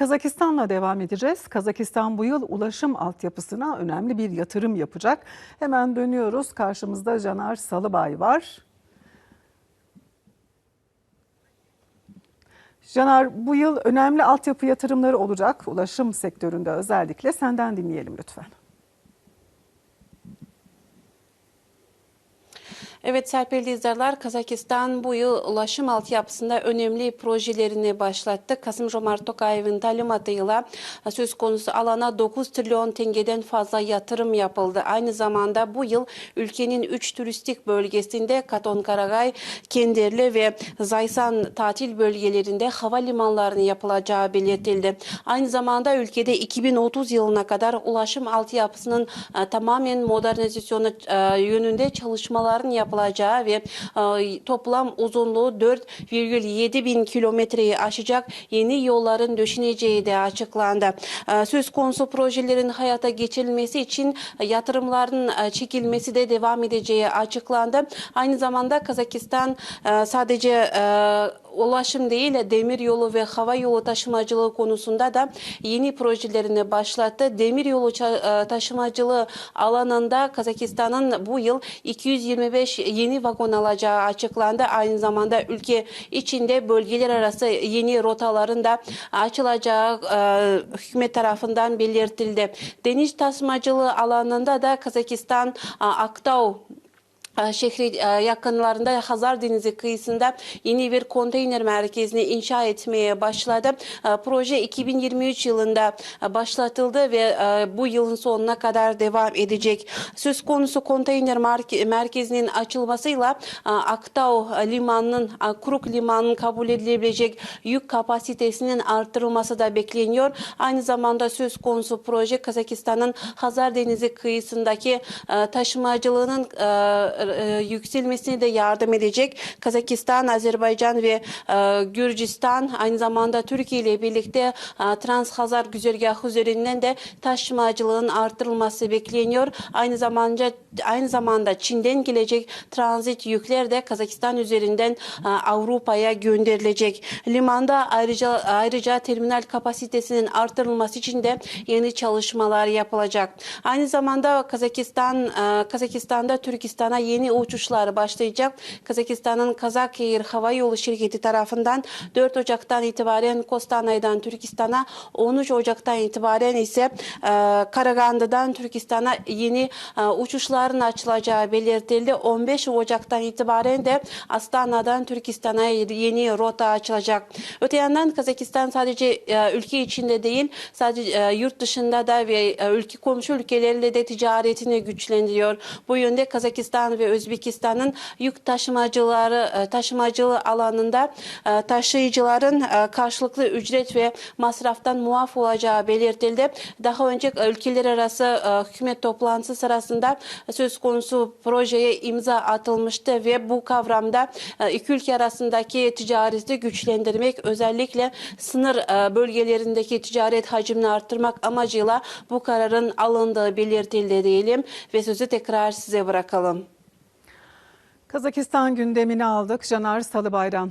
Kazakistan'la devam edeceğiz. Kazakistan bu yıl ulaşım altyapısına önemli bir yatırım yapacak. Hemen dönüyoruz. Karşımızda Caner Salıbay var. Caner bu yıl önemli altyapı yatırımları olacak. Ulaşım sektöründe özellikle senden dinleyelim lütfen. Evet Serpil izlerler Kazakistan bu yıl ulaşım altyapısında önemli projelerini başlattı. Kasım Jomart Tokayev'in talimatıyla söz konusu alana 9 trilyon tengeden fazla yatırım yapıldı. Aynı zamanda bu yıl ülkenin 3 turistik bölgesinde Katon Karagay, Kenderli ve Zaysan tatil bölgelerinde havalimanlarının yapılacağı belirtildi. Aynı zamanda ülkede 2030 yılına kadar ulaşım altyapısının e, tamamen modernizasyonu e, yönünde çalışmaların yapılacağı ve e, toplam uzunluğu 4,7 bin kilometreyi aşacak yeni yolların döşeneceği de açıklandı. E, Söz konusu projelerin hayata geçirilmesi için yatırımların e, çekilmesi de devam edeceği açıklandı. Aynı zamanda Kazakistan sadece ulaşım değil demir yolu ve hava yolu taşımacılığı konusunda da yeni projelerini başlattı. Demir yolu taşımacılığı alanında Kazakistan'ın bu yıl 225 yeni vagon alacağı açıklandı. Aynı zamanda ülke içinde bölgeler arası yeni rotaların da açılacağı e, hükümet tarafından belirtildi. Deniz taşımacılığı alanında da Kazakistan e, Aktau şehri e, yakınlarında Hazar Denizi kıyısında yeni bir konteyner merkezini inşa etmeye başladı. E, Proje 2023 yılında e, başlatıldı ve e, bu yılın sonuna kadar devam edecek. Söz konusu konteyner merkezinin açılmasıyla Aktau limanının, Kuruk limanının kabul edilebilecek yük kapasitesinin artırılması da bekleniyor. Aynı zamanda söz konusu proje Kazakistan'ın Hazar Denizi kıyısındaki taşımacılığının e, yükselmesine de yardım edecek. Kazakistan, Azerbaycan ve e, Gürcistan aynı zamanda Türkiye ile birlikte e, Trans-Hazar güzergahı üzerinden de taşımacılığın artırılması bekleniyor. Aynı zamanda aynı zamanda Çin'den gelecek transit yükler de Kazakistan üzerinden e, Avrupa'ya gönderilecek. Limanda ayrıca ayrıca terminal kapasitesinin artırılması için de yeni çalışmalar yapılacak. Aynı zamanda Kazakistan Kazakistan'da Türkistan'a yeni uçuşlar başlayacak. Kazakistan'ın Kazakeyir Hava Yolu Şirketi tarafından 4 Ocak'tan itibaren Kostanay'dan Türkistan'a 13 Ocak'tan itibaren ise e, Karaganda'dan Türkistan'a yeni e, uçuşların açılacağı belirtildi. 15 Ocak'tan itibaren de Astana'dan Türkistan'a yeni rota açılacak. Öte yandan Kazakistan sadece e, ülke içinde değil sadece e, yurt dışında da ve e, ülke komşu ülkelerle de ticaretini güçlendiriyor. Bu yönde Kazakistan ve Özbekistan'ın yük taşımacıları e, taşımacılığı alanında e, taşıyıcıların e, karşılıklı ücret ve masraftan muaf olacağı belirtildi. Daha önce ülkeler arası hükümet toplantısı sırasında söz konusu projeye imza atılmıştı ve bu kavramda iki ülke arasındaki ticareti güçlendirmek özellikle sınır bölgelerindeki ticaret hacmini arttırmak amacıyla bu kararın alındığı belirtildi diyelim ve sözü tekrar size bırakalım. Kazakistan gündemini aldık. Caner Salıbay'dan.